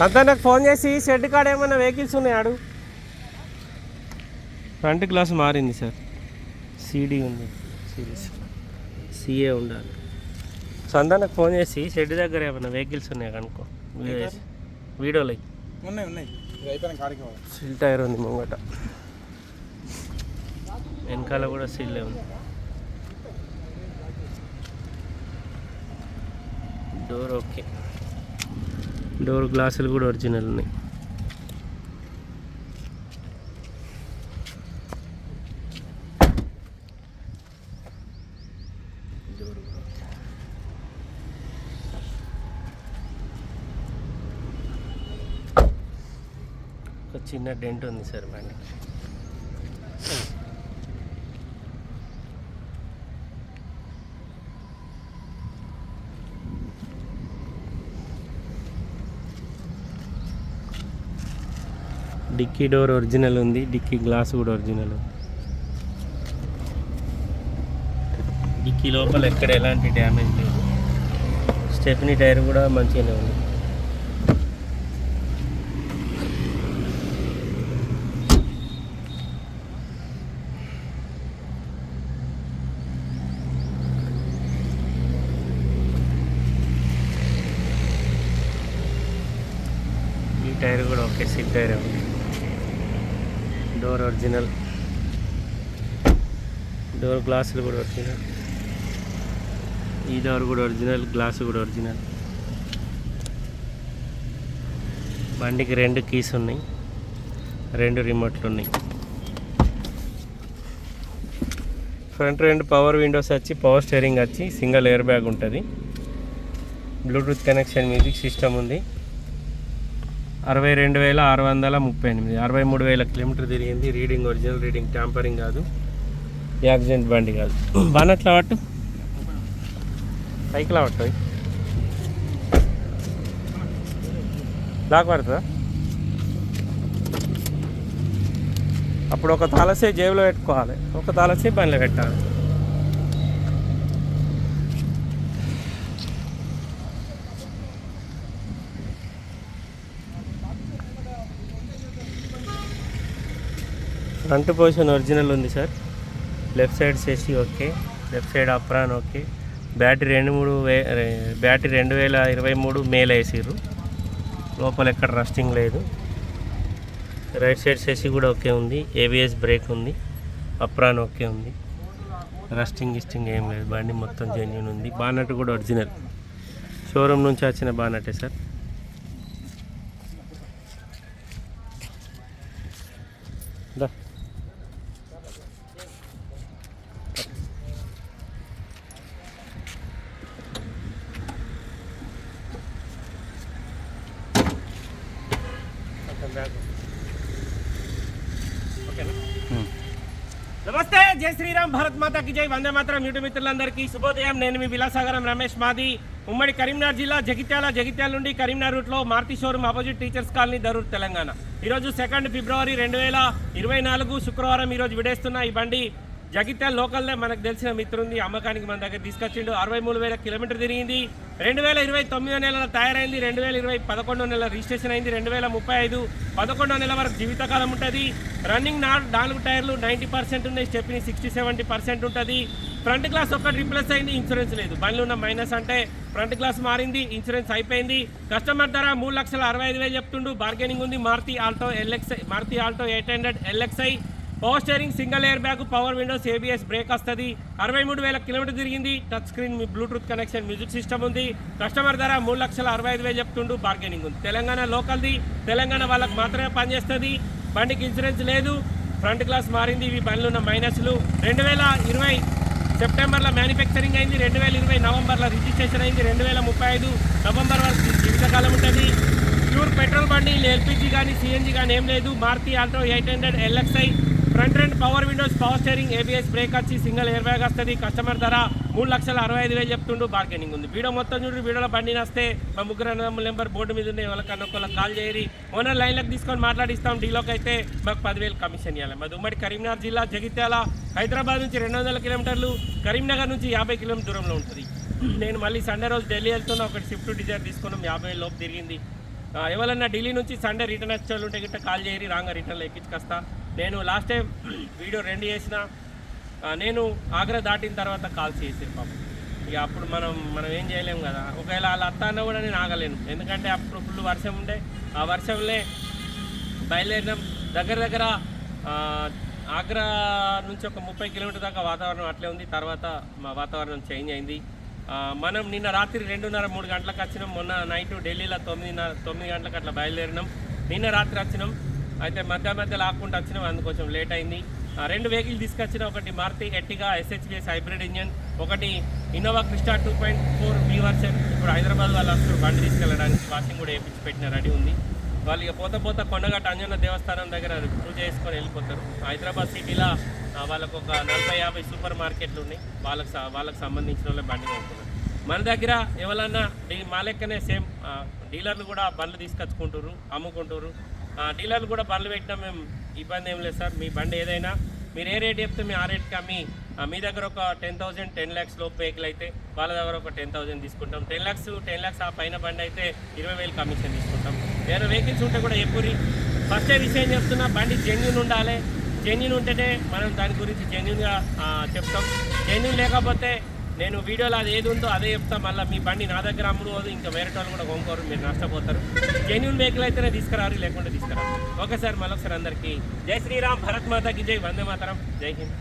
సంతా నాకు ఫోన్ చేసి షెడ్ కాడ ఏమైనా వెహికల్స్ ఉన్నాయాడు ఫ్రంట్ గ్లాస్ మారింది సార్. సీడీ ఉంది. సిరీస్ సిఏ ఉండాలి. సంతా నాకు ఫోన్ చేసి షెడ్ దగ్గర ఏమైనా వెహికల్స్ ఉన్నాయా కనుక్కో వీడియోలో ఉన్నాయి ఉన్నాయి. సిల్ టైర్ ఉంది ముంగట. వెనకాల కూడా సిల్లే ఉంది. Door okay. డోర్ గ్లాసులు కూడా ఒరిజినల్ ఉన్నాయి. డోర్ ఒక చిన్న డెంట్ ఉంది సార్ బండి డిక్కీ డోర్ ఒరిజినల్ ఉంది డిక్కీ గ్లాస్ కూడా ఒరిజినల్ డిక్కీ లోపల ఎక్కడ ఎలాంటి డ్యామేజ్ లేదు. స్టెప్నీ టైర్ కూడా మంచిగానే ఉంది. ఈ టైర్ కూడా ఓకే సీట్ టైర్ ఉంది. డోర్ ఒరిజినల్ డోర్ గ్లాసులు కూడా ఒరిజినల్ ఈ డోర్ కూడా ఒరిజినల్ గ్లాసు కూడా ఒరిజినల్ బండికి రెండు కీస్ ఉన్నాయి. రెండు రిమోట్లు ఉన్నాయి. ఫ్రంట్ రెండు పవర్ విండోస్ వచ్చి పవర్ స్టీరింగ్ వచ్చి సింగిల్ ఎయిర్ బ్యాగ్ ఉంటుంది. బ్లూటూత్ కనెక్షన్ మ్యూజిక్ సిస్టమ్ ఉంది. అరవై రెండు వేల ఆరు వందల ముప్పై ఎనిమిది. అరవై మూడు వేల కిలోమీటర్ తిరిగింది. రీడింగ్ ఒరిజినల్ రీడింగ్ ట్యాంపరింగ్ కాదు. యాక్సిడెంట్ బండి కాదు. బానట్లా పట్టు. సైకిల్ పట్టు లాక్ పడుతుందా? అప్పుడు ఒక తాళసే జేబులో పెట్టుకోవాలి. ఒక తాళసే బండిలో పెట్టాలి. ఫ్రంట్ పొజిషన్ ఒరిజినల్ ఉంది సార్. లెఫ్ట్ సైడ్ చేసి okay. Left side apron okay. Battery రెండు మూడు వే బ్యాటరీ రెండు వేల ఇరవై మూడు మేలు వేసిర్రు. లోపల ఎక్కడ రస్టింగ్ లేదు. రైట్ సైడ్ చేసి కూడా ఓకే ఉంది. ఏబిఎస్ బ్రేక్ ఉంది. అప్రాన్ ఓకే ఉంది. రస్టింగ్ గిస్టింగ్ ఏం లేదు. బండి మొత్తం జెన్యున్ ఉంది. బానట్ కూడా ఒరిజినల్. షోరూమ్ నుంచి వచ్చిన బానటే సార్. నమస్తే జై శ్రీరామ్ భారత్ మాతాకి జై. వందే మాత్రం యూట్యూబ్ మిత్రులందరికీ శుభోదయం. నేను మీ విలాసాగరం రమేష్ మాది. ఉమ్మడి కరీంనగర్ జిల్లా జగిత్యాల జగిత్యాల నుండి కరీంనగర్ రూట్లో Maruti showroom opposite teachers colony Darur Telangana. ఈరోజు సెకండ్ ఫిబ్రవరి రెండు వేల ఇరవై నాలుగు శుక్రవారం ఈరోజు విడేస్తున్న ఈ బండి. జగిత్యాల లోకల్నే మనకు తెలిసిన మిత్రుంది అమ్మకానికి మన దగ్గర తీసుకొచ్చిండు. అరవై మూడు వేల కిలోమీటర్ తిరిగింది. రెండు వేల ఇరవై తొమ్మిదో నెలల తయారైంది. రెండు వేల ఇరవై పదకొండో నెల రిజిస్ట్రేషన్ అయింది. రెండు వేల ముప్పై ఐదు పదకొండో నెల వరకు జీవితకాలం ఉంటుంది. రన్నింగ్ నాలుగు టైర్లు నైంటీ పర్సెంట్ ఉన్నాయి. స్టెప్ని సిక్స్టీ సెవెంటీ పర్సెంట్ ఉంటుంది. ఫ్రంట్ గ్లాస్ ఒక్కటి రిప్లేస్ అయింది. ఇన్సూరెన్స్ లేదు. బండ్లు ఉన్న మైనస్ అంటే ఫ్రంట్ గ్లాస్ మారింది. ఇన్సూరెన్స్ అయిపోయింది. కస్టమర్ ధర మూడు లక్షల అరవై ఐదు వేలు చెప్తుండు. బార్గెనింగ్ ఉంది. Maruti Alto LXI Maruti Alto eight hundred LXI. Power steering single air bag power windows ABS brake వస్తుంది. అరవై మూడు వేల కిలోమీటర్ తిరిగింది. టచ్ స్క్రీన్ మీ బ్లూటూత్ కనెక్షన్ మ్యూజిక్ సిస్టమ్ ఉంది. కస్టమర్ ధర మూడు లక్షల అరవై ఐదు వేలు చెప్తుండు. బార్గెనింగ్ ఉంది. తెలంగాణ లోకల్ది తెలంగాణ వాళ్ళకి మాత్రమే పనిచేస్తుంది. బండికి ఇన్సూరెన్స్ లేదు. ఫ్రంట్ గ్లాస్ మారింది. ఇవి బండ్లు ఉన్న మైనస్లు రెండు వేల ఇరవై సెప్టెంబర్లో మ్యానుఫ్యాక్చరింగ్ అయింది. రెండు వేల ఇరవై నవంబర్లో రిజిస్ట్రేషన్ అయింది. రెండు వేల ముప్పై ఐదు నవంబర్ వరకు జీవితకాలం ఉంటుంది. ప్యూర్ పెట్రోల్ బండి ఎల్పిజి కానీ సిఎన్జి కానీ ఏం లేదు. Maruti Alto eight hundred LXI front రెండ్ power windows power steering ABS brake వచ్చి సింగిల్ ఎయిర్ బ్యాగ్ వస్తుంది కస్టమర్ ధర మూడు లక్షల అరవై ఐదు వేలు చెప్తుండు. బార్గెనింగ్ ఉంది. వీడియో మొత్తం చూడు వీడియోలో బండి నస్తే. మా ముగ్గురు అన్నదమ్ముల నెంబర్ బోర్డు మీద ఉన్నాయి. వాళ్ళకన్నా ఒకళ్ళకి కాల్ చేయరి. ఓనర్ లైన్లకు తీసుకొని మాట్లాడిస్తాం. డీలోకి అయితే మాకు పదివేలు కమిషన్ ఇవ్వాలి మాది ఉమ్మడి కరీంనగర్ జిల్లా జగిత్యాల. హైదరాబాద్ నుంచి రెండు వందల కిలోమీటర్లు కరీంనగర్ నుంచి యాభై కిలోమీటర్ దూరంలో ఉంటుంది. నేను మళ్ళీ సండే రోజు ఢిల్లీ వెళ్తున్నా. ఒకటి స్విఫ్ట్ డిజైర్ తీసుకున్నాం. యాభై లోపు తిరిగింది. ఎవరన్నా ఢిల్లీ నుంచి సండే రిటర్న్ వచ్చే వాళ్ళు ఉంటే గిట్ట కాల్ చేయరి. రాంగా రిటర్న్లో ఎక్కించుకొస్తా. నేను లాస్ట్ టైం వీడియో రెండు చేసిన నేను ఆగ్రా దాటిన తర్వాత కాల్ చేసాను పాపం. ఇక అప్పుడు మనం మనం ఏం చేయలేము కదా. ఒకవేళ వాళ్ళ అత్త అన్న కూడా నేను ఆగలేను. ఎందుకంటే అప్పుడు ఫుల్ వర్షం ఉండే. ఆ వర్షంలో బయలుదేరినాం. దగ్గర దగ్గర ఆగ్రా నుంచి ఒక ముప్పై కిలోమీటర్ దాకా వాతావరణం అట్లే ఉంది. తర్వాత మా వాతావరణం చేంజ్ అయింది. మనం నిన్న రాత్రి రెండున్నర మూడు గంటలకు వచ్చినాం. మొన్న నైట్ ఢిల్లీలో తొమ్మిదిన్నర తొమ్మిది గంటలకు అట్లా బయలుదేరినాం. నిన్న రాత్రి వచ్చినాం. అయితే మధ్య మధ్యలో లాక్కుంటూ వచ్చినాం కొంచెం లేట్ అయింది. ఆ, రెండు వెహికల్ తీసుకొచ్చిన ఒకటి మారుతి ఎట్టిగా ఎస్హెచ్బిఎస్ హైబ్రిడ్ ఇంజన్ ఒకటి Innova Crysta two point four B version ఇప్పుడు హైదరాబాద్ వాళ్ళు వస్తారు బండి తీసుకెళ్ళడానికి వాషింగ్ కూడా వేయించి పెట్టిన రెడీ ఉంది. వాళ్ళు ఇక పోత పోత కొండగట్ట అంజన్న దేవస్థానం దగ్గర పూజ చేసుకొని వెళ్ళిపోతారు. హైదరాబాద్ సిటీలో వాళ్ళకు ఒక నలభై యాభై సూపర్ మార్కెట్లు ఉన్నాయి. వాళ్ళకి వాళ్ళకి సంబంధించిన వాళ్ళే బండి కొనుక్కున్నారు. మన దగ్గర ఎవరన్నా మా లెక్కనే సేమ్ డీలర్లు కూడా బండ్లు తీసుకొచ్చుకుంటారు అమ్ముకుంటారు డీలర్లు కూడా బండ్లు పెట్టినా మేము ఇబ్బంది ఏం లేదు సార్. మీ బండి ఏదైనా మీరు ఏ రేట్ చెప్తే మేము ఆ రేట్కి అమ్మి మీ దగ్గర ఒక టెన్ థౌసండ్ టెన్ ల్యాక్స్ లోపు వెహికల్ అయితే వాళ్ళ దగ్గర ఒక టెన్ థౌసండ్ తీసుకుంటాం. టెన్ ల్యాక్స్ టెన్ ల్యాక్స్ ఆ పైన బండి అయితే ఇరవై వేలు కమిషన్ తీసుకుంటాం. వేరే వెహికల్స్ ఉంటే కూడా ఎప్పురి ఫస్ట్ విషయం చెప్తున్నా బండి జెన్యున్ ఉండాలి. జెన్యున్ ఉంటేనే మనం దాని గురించి జెన్యున్గా చెప్తాం. జెన్యున్ లేకపోతే నేను వీడియోలో అది ఏది ఉందో అదే చెప్తా. మళ్ళీ మీ బండి నా దగ్గర అమ్ముడు ఇంకా వేరే వాళ్ళు కూడా కొనుక్కోరు మీరు నష్టపోతారు. జెన్యున్ వెహికల్ అయితేనే తీసుకురారు లేకుంటే తీసుకురారు. ఓకే సార్ మరొకసారి అందరికీ. జై శ్రీరామ్ భరత్ మాతాకి జై వందే మాతరం. జై హింద్.